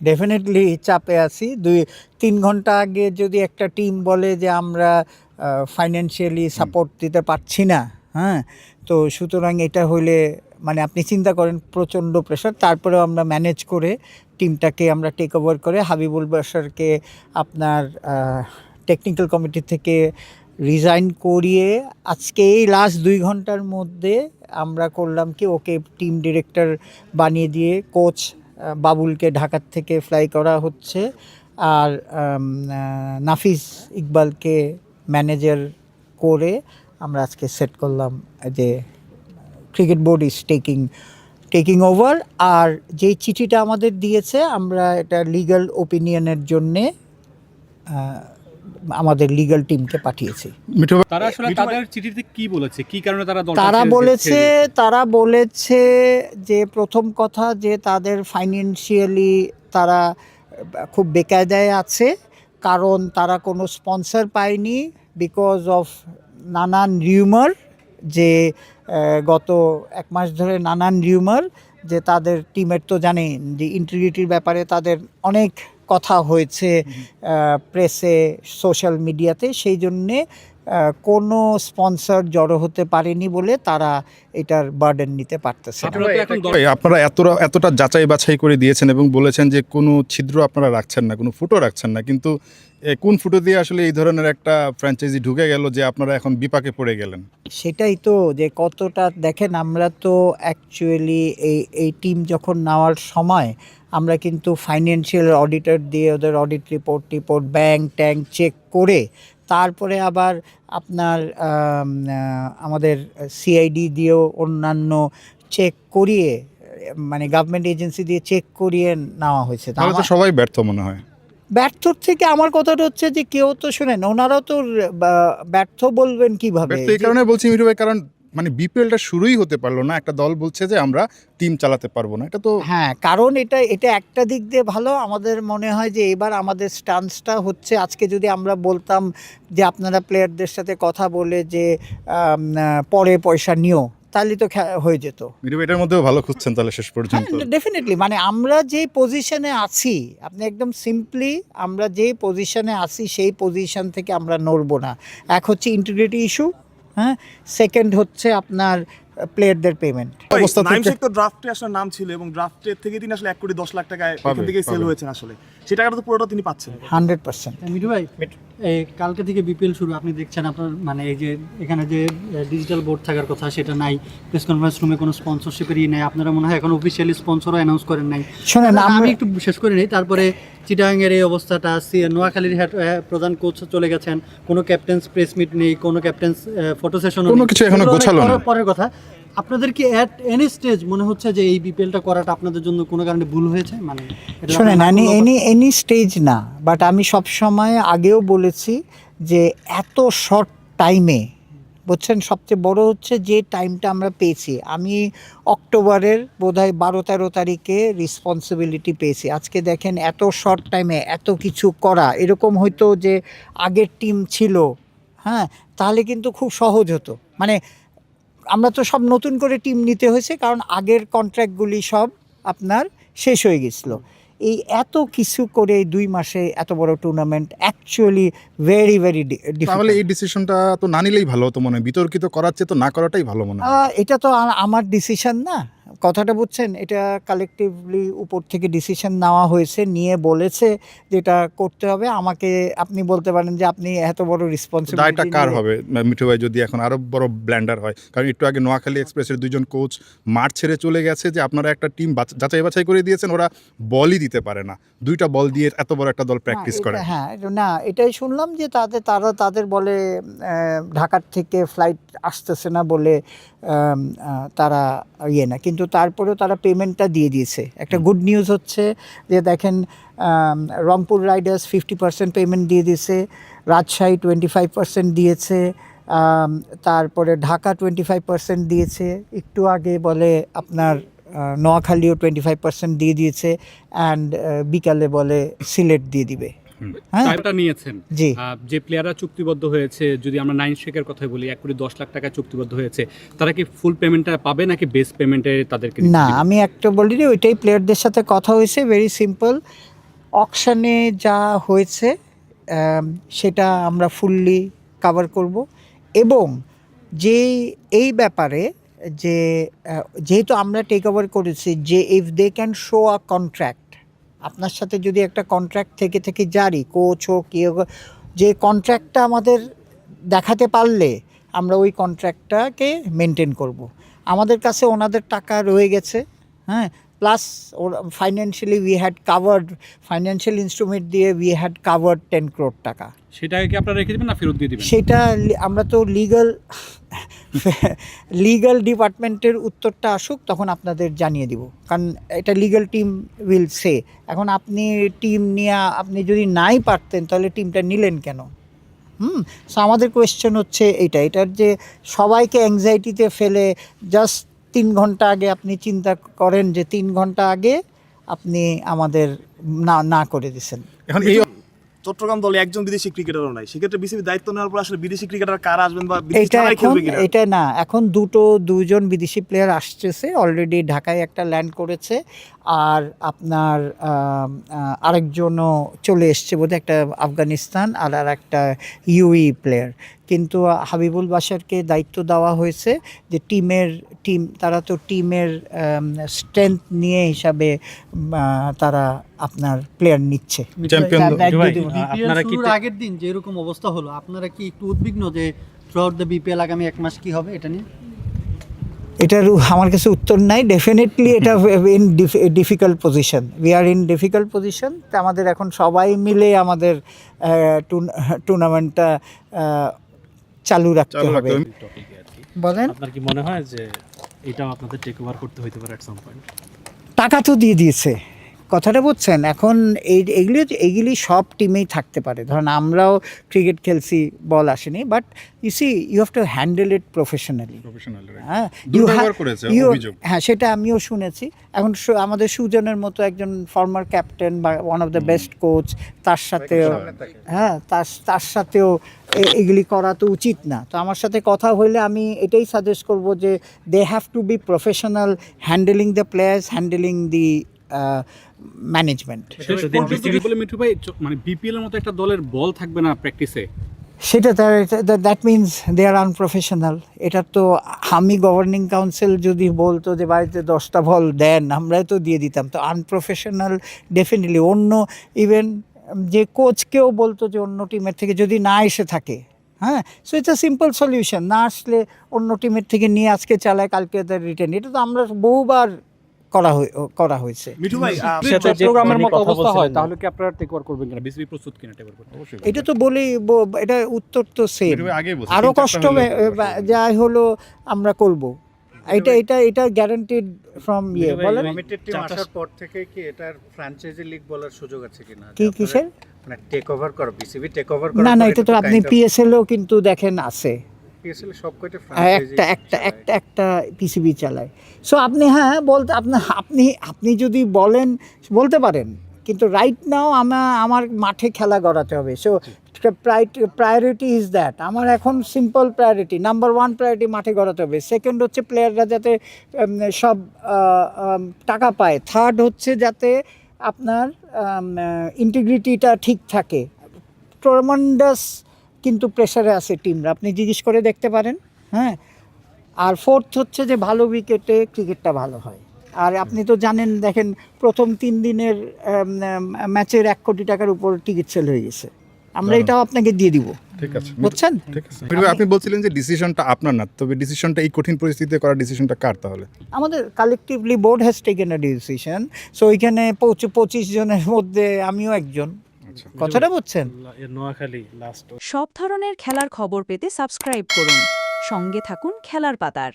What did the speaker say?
Definitely চাপে আছি। দুই তিন ঘণ্টা আগে যদি একটা টিম বলে যে আমরা ফাইন্যান্সিয়ালি সাপোর্ট দিতে পারছি না হ্যাঁ? তো সুতরাং এটা হইলে মানে আপনি চিন্তা করেন প্রচণ্ড প্রেশার তারপরেও আমরা ম্যানেজ করে টিমটাকে আমরা টেক ওভার করে হাবিবুল বাসারকে আপনার টেকনিক্যাল কমিটি থেকে রিজাইন করিয়ে আজকে এই লাস্ট দুই ঘণ্টার মধ্যে আমরা করলাম কি ওকে টিম ডিরেক্টর বানিয়ে দিয়ে কোচ বাবুলকে ঢাকার থেকে ফ্লাই করা হচ্ছে। আর নাফিস ইকবালকে ম্যানেজার করে আমরা আজকে সেট করলাম যে cricket board is taking taking over আর যেই চিঠিটা আমাদের দিয়েছে, আমরা এটা লিগাল ওপিনিয়নের জন্যে আমাদের লিগ্যাল টিমকে পাঠিয়েছি। তারা আসলে তাদের চিঠিতে কি বলেছে? কি কারণে তারা তারা বলেছে তারা বলেছে যে প্রথম কথা যে তাদের ফাইন্যান্সিয়ালি তারা খুব বেকায়দায় আছে কারণ তারা কোনো স্পন্সর পায়নি বিকজ অফ নানান রিউমার যে গত এক মাস ধরে নানান রিউমার যে তাদের টিমের তো জানেন যে ইন্টিগ্রিটির ব্যাপারে তাদের অনেক কথা হয়েছে প্রেসে সোশ্যাল মিডিয়াতে সেই জন্যে কোনো স্পন্সর জড়ো হতে পারেনি বলে তারা এটার বার্ডেন নিতে পারতেছে আপনারা তো এখন ভাই, আপনারা এতটা এতটা যাচাই বাছাই করে দিয়েছেন এবং বলেছেন যে কোনো ছিদ্র আপনারা রাখছেন না কোনো ফুটো রাখছেন না। কিন্তু কোন ফুটো দিয়ে আসলে এই ধরনের একটা ফ্র্যাঞ্চাইজি ঢুকে গেল যে আপনারা এখন বিপাকে পড়ে গেলেন? সেটাই তো যে কতটা দেখেন আমরা তো অ্যাকচুয়ালি এই এই টিম যখন নেওয়ার সময় আমরা কিন্তু ফাইন্যান্সিয়াল অডিটর দিয়ে ওদের অডিট রিপোর্ট টিপোর্ট ব্যাংক ট্যাঙ্ক চেক করে তারপরে আবার আপনার আমাদের সিআইডি দিয়েও অন্যান্য চেক করিয়ে মানে গভর্নমেন্ট এজেন্সি দিয়ে চেক করিয়ে নেওয়া হয়েছে। তাহলে তো সবাই ব্যর্থ মনে হয়। ব্যর্থর থেকে আমার কথাটা হচ্ছে যে কেউ তো শোনেন ওনারাও তো ব্যর্থ বলবেন কীভাবে? এই কারণে বলছি মিঠু ভাই কারণ মানে বিপিএলটা শুরুই হতে পারল না। একটা দল বলছে যে আমরা টিম চালাতে পারব না। এটা তো হ্যাঁ কারণ এটা এটা একটা দিক দিয়ে ভালো। আমাদের মনে হয় যে এবার আমাদের স্টান্সটা হচ্ছে আজকে যদি আমরা বলতাম যে আপনারা প্লেয়ারদের সাথে কথা বলে যে পরে পয়সা নিও তাহলে তো হয়ে যেত। এটার মধ্যেও ভালো খুঁজছেন তাহলে শেষ পর্যন্ত। ডেফিনেটলি মানে আমরা যে পজিশনে আছি আপনি একদম সিম্পলি আমরা যে পজিশনে আছি সেই পজিশন থেকে আমরা নড়বো না। এক হচ্ছে ইন্টিগ্রিটি ইস্যু হ্যাঁ? সেকেন্ড হচ্ছে আপনার প্লেয়ারদের পেমেন্ট অবস্থা তো ড্রাফটে আসলে নাম ছিল এবং ড্রাফটের থেকে তিনি আসলে এক কোটি দশ লাখ টাকায় এখান থেকে সেল। হয়েছেন আসলে। সেই টাকাটা তো পুরোটা তিনি পাচ্ছেন। হান্ড্রেড পার্সেন্ট মিঠু ভাই এই কালকে থেকে বিপিএল শুরু আপনি দেখছেন আপনার মানে এই যে এখানে যে ডিজিটাল বোর্ড থাকার কথা সেটা নাই প্রেস কনফারেন্স রুমে কোনো স্পন্সরশিপের ই নাই আপনারা মনে হয় এখন অফিসিয়ালি স্পন্সরও অ্যানাউন্স করেন নাই। শোনেন আমি একটু শেষ করে নিই তারপরে চিটাগাংয়ের এই অবস্থাটা নোয়াখালীর প্রধান কোচ চলে গেছেন কোনো ক্যাপ্টেন্স প্রেস মিট নেই কোনো ক্যাপ্টেন্স ফটো সেশন কোনো কিছু এখনও গোছালো না। পরের কথা। আপনাদের কি অ্যাট এনি স্টেজ মনে হচ্ছে যে এই বিপিএলটা করাটা আপনাদের জন্য কোনো কারণে ভুল হয়েছে? মানে শোনেন এনি এনি এনি স্টেজ না বাট আমি সব সময় আগেও বলেছি যে এত শর্ট টাইমে বুঝছেন সবচেয়ে বড় হচ্ছে যে টাইমটা আমরা পেয়েছি। আমি অক্টোবরের বোধহয় বারো তেরো তারিখে রেসপন্সিবিলিটি পেয়েছি। আজকে দেখেন এত শর্ট টাইমে এত কিছু করা এরকম হয়তো যে আগের টিম ছিল হ্যাঁ তাহলে কিন্তু খুব সহজ হতো। মানে আমরা তো সব নতুন করে টিম নিতে হয়েছে কারণ আগের কন্ট্রাক্টগুলি সব আপনার শেষ হয়ে গেছিল। এই এত কিছু করে দুই মাসে এত বড় টুর্নামেন্ট অ্যাকচুয়ালি ভেরি ভেরি তাহলে এই ডিসিশনটা তো না নিলেই ভালো হতো মনে হয়। বিতর্কিত করার চেয়ে তো না করাটাই ভালো মনে হয়। এটা তো আমার ডিসিশন না। কথাটা বুঝছেন? এটা কালেকটিভলি উপর থেকে ডিসিশন নেওয়া হয়েছে নিয়ে বলেছে যেটা করতে হবে। আমাকে আপনি বলতে পারেন যে আপনি এত বড় দায়টা রেসপন্সিবিলিটি কার হবে? মিঠু ভাই যদি এখন আরও বড় ব্ল্যান্ডার হয়। কারণ একটু আগে নোয়াখালী এক্সপ্রেসের দুজন কোচ মাঠ ছেড়ে চলে গেছে যে আপনারা একটা টিম যাচাই বাছাই করে দিয়েছেন ওরা বলই দিতে পারে না। দুইটা বল দিয়ে এত বড় একটা দল প্র্যাকটিস করে। হ্যাঁ না এটাই শুনলাম যে তাদের তারা তাদের বলে ঢাকার থেকে ফ্লাইট আসতেছে না বলে তারা ইয়ে না। কিন্তু তারপরেও তারা পেমেন্টটা দিয়ে দিয়েছে। একটা গুড নিউজ হচ্ছে যে দেখেন Rangpur Riders fifty percent payment দিয়ে দিয়েছে রাজশাহী টোয়েন্টি ফাইভ পার্সেন্ট দিয়েছে তারপরে ঢাকা টোয়েন্টি ফাইভ পার্সেন্ট দিয়েছে একটু আগে বলে আপনার নোয়াখালীও টোয়েন্টি ফাইভ পার্সেন্ট দিয়ে দিয়েছে অ্যান্ড বিকালে বলে সিলেট দিয়ে দিবে। টাইমটা নিয়েছেন। জি। যে প্লেয়াররা চুক্তিবদ্ধ হয়েছে যদি আমরা নাইন শেখের কথা বলি এক কোটি দশ লাখ টাকা চুক্তিবদ্ধ হয়েছে তারা কি ফুল পেমেন্টটা পাবে নাকি বেস পেমেন্টে তাদেরকে না আমি একটা বলি ওইটাই প্লেয়ারদের সাথে কথা হয়েছে ভেরি সিম্পল অকশানে যা হয়েছে সেটা আমরা ফুললি কভার করব। এবং যে এই ব্যাপারে যে যেহেতু আমরা টেক ওভার করেছি যে if they can show a contract আপনার সাথে যদি একটা কন্ট্রাক্ট থেকে থেকে জারি কোচ হোক ইয়ে হোক, যে কন্ট্রাক্টটা আমাদের দেখাতে পারলে আমরা ওই কন্ট্রাক্টটাকে মেনটেন করব। আমাদের কাছে ওনাদের টাকা রয়ে গেছে হ্যাঁ? প্লাস ওরা financially we had covered financial instrument দিয়ে we had covered ten crore taka. সেটাকে কি আপনারা রেখে দেবেন না ফেরত দিয়ে দিবেন? সেটা আমরা তো লিগাল লিগাল ডিপার্টমেন্টের উত্তরটা আসুক, তখন আপনাদের জানিয়ে দিব। কারণ এটা লিগাল টিম উইল সে এখন আপনি টিম নিয়ে আপনি যদি নাই পারতেন, তাহলে টিমটা নিলেন কেন? হুম? সো আমাদের কোয়েশ্চেন হচ্ছে এইটা। এটার যে সবাইকে অ্যাংজাইটিতে ফেলে জাস্ট তিন ঘণ্টা আগে আপনি চিন্তা করেন যে তিন ঘণ্টা আগে আপনি আমাদের না না করে দিছেন এখন এই চট্টগ্রাম দলে একজন বিদেশি ক্রিকেটারও নাই। সেক্ষেত্রে বিসিবি দায়িত্ব নেওয়ার পর আসলে বিদেশি ক্রিকেটার কারা আসবেন বা এটা এখন এটা না এখন দুটো দুজন বিদেশি প্লেয়ার আসছে অলরেডি ঢাকায় একটা ল্যান্ড করেছে আর আপনার আহ, আরেকজনও চলে এসছে বোধহয় একটা আফগানিস্তান আর আর একটা ইউই প্লেয়ার কিন্তু হাবিবুল বাসারকে দায়িত্ব দেওয়া হয়েছে যে টিমের টিম তারা তো টিমের স্ট্রেংথ নিয়ে হিসাবে তারা আপনার প্লেয়ার নিচ্ছে। আগের দিন যেরকম অবস্থা হলো আপনারা কি একটু উদ্বিগ্ন যে থ্রু আউট দ্য বিপিএল আগামী এক মাস কি হবে এটা নিয়ে? এটার আমার কাছে উত্তর নাই। ডেফিনেটলি এটা in difficult position we are in difficult position আমাদের এখন সবাই মিলে আমাদের টুর্নামেন্টটা চালু রাখতে হবে। বলেন। আপনার কি মনে হয় যে এটাও আপনাদের টেক ওভার করতে হইতে পারে এট সাম পয়েন্ট টাকা তো দিয়ে দিয়েছে। কথাটা বুঝছেন? এখন এই এগুলি এগুলি সব টিমেই থাকতে পারে। ধরেন আমরাও ক্রিকেট খেলছি বল আসেনি but you see you have to handle it professionally হ্যাঁ হ্যাঁ সেটা আমিও শুনেছি। এখন আমাদের সুজনের মতো একজন ফর্মার ক্যাপ্টেন বা one of the best coach তার সাথেও হ্যাঁ তার তার সাথেও এগুলি করা তো উচিত না। তো আমার সাথে কথা হইলে আমি এটাই সাজেস্ট করব যে they have to be professional handling the players handling the management মানে বিপিএল এর মতো একটা দলের বল থাকবে না প্র্যাকটিসে সেটা তার that means they are unprofessional এটা তো আমি গভর্নিং কাউন্সিল যদি বলতো যে বাড়িতে দশটা বল দেন আমরাই তো দিয়ে দিতাম। তো আনপ্রফেশনাল ডেফিনেটলি অন্য ইভেন যে কোচকেও বলতো যে অন্য টিমের থেকে যদি না এসে থাকে হ্যাঁ? So it's a simple solution না আসলে অন্য টিমের থেকে নিয়ে আজকে চালায় কালকে তার রিটার্ন এটা তো আমরা বহুবার করা হয়ে করা হয়েছে। মিঠু ভাই চট্টগ্রামের মতো অবস্থা হয় তাহলে কি আপনারা টেক ওভার করবেন কিনা? বিসিবি প্রস্তুত কিনা টেক ওভার করতে? এটা তো বলি এটা উত্তর তো সেম আরও কষ্ট যাই হলো আমরা করব। এটা এটা এটা গ্যারান্টিড ফ্রম ইয়ে বলেন। লিমিটেড টিম আসার পর থেকে কি এটার ফ্র্যাঞ্চাইজি লিগ বলার সুযোগ আছে কিনা? কি কিসের? মানে টেক ওভার করো বিসিবি টেক ওভার করো না না এটা তো আপনি পিএসএল পিএসএলও কিন্তু দেখেন আছে। পিএসএল সব কয়টা আর একটা একটা একটা একটা পিসিবি চালায়। সো আপনি হ্যাঁ বলতে আপনি আপনি আপনি যদি বলেন বলতে পারেন। কিন্তু রাইট নাও আমার আমার মাঠে খেলা গড়াতে হবে। সো প্রায়োরিটি ইজ দ্যাট আমার এখন simple priority number one priority মাঠে গড়াতে হবে। সেকেন্ড হচ্ছে প্লেয়াররা যাতে সব টাকা পায়। থার্ড হচ্ছে যাতে আপনার ইন্টিগ্রিটিটা ঠিক থাকে। ট্রমান্ডাস কিন্তু প্রেশারে আছে টিমরা আপনি জিজ্ঞেস করে দেখতে পারেন হ্যাঁ? আর ফোর্থ হচ্ছে যে ভালো উইকেটে ক্রিকেটটা ভালো হয়। আর আপনি তো জানেন, দেখেন, প্রথম তিন দিনের ম্যাচের এক কোটি টাকার উপর টিকিট সেল হয়ে গেছে। আমরা এটাও আপনাকে দিয়ে দিব। ঠিক আছে। বুঝছেন? ঠিক আছে। আপনি বলছিলেন যে ডিসিশনটা আপনার না তবে ডিসিশনটা এই কঠিন পরিস্থিতিতে করার ডিসিশনটা কার তাহলে? আমাদের collectively board has taken a decision so ওইখানে পঁচিশ জনের মধ্যে আমিও একজন। আচ্ছা। কথাটা বুঝছেন? নোয়াখালী লাস্ট সব ধরনের খেলার খবর পেতে সাবস্ক্রাইব করুন। সঙ্গে থাকুন খেলার পাতার।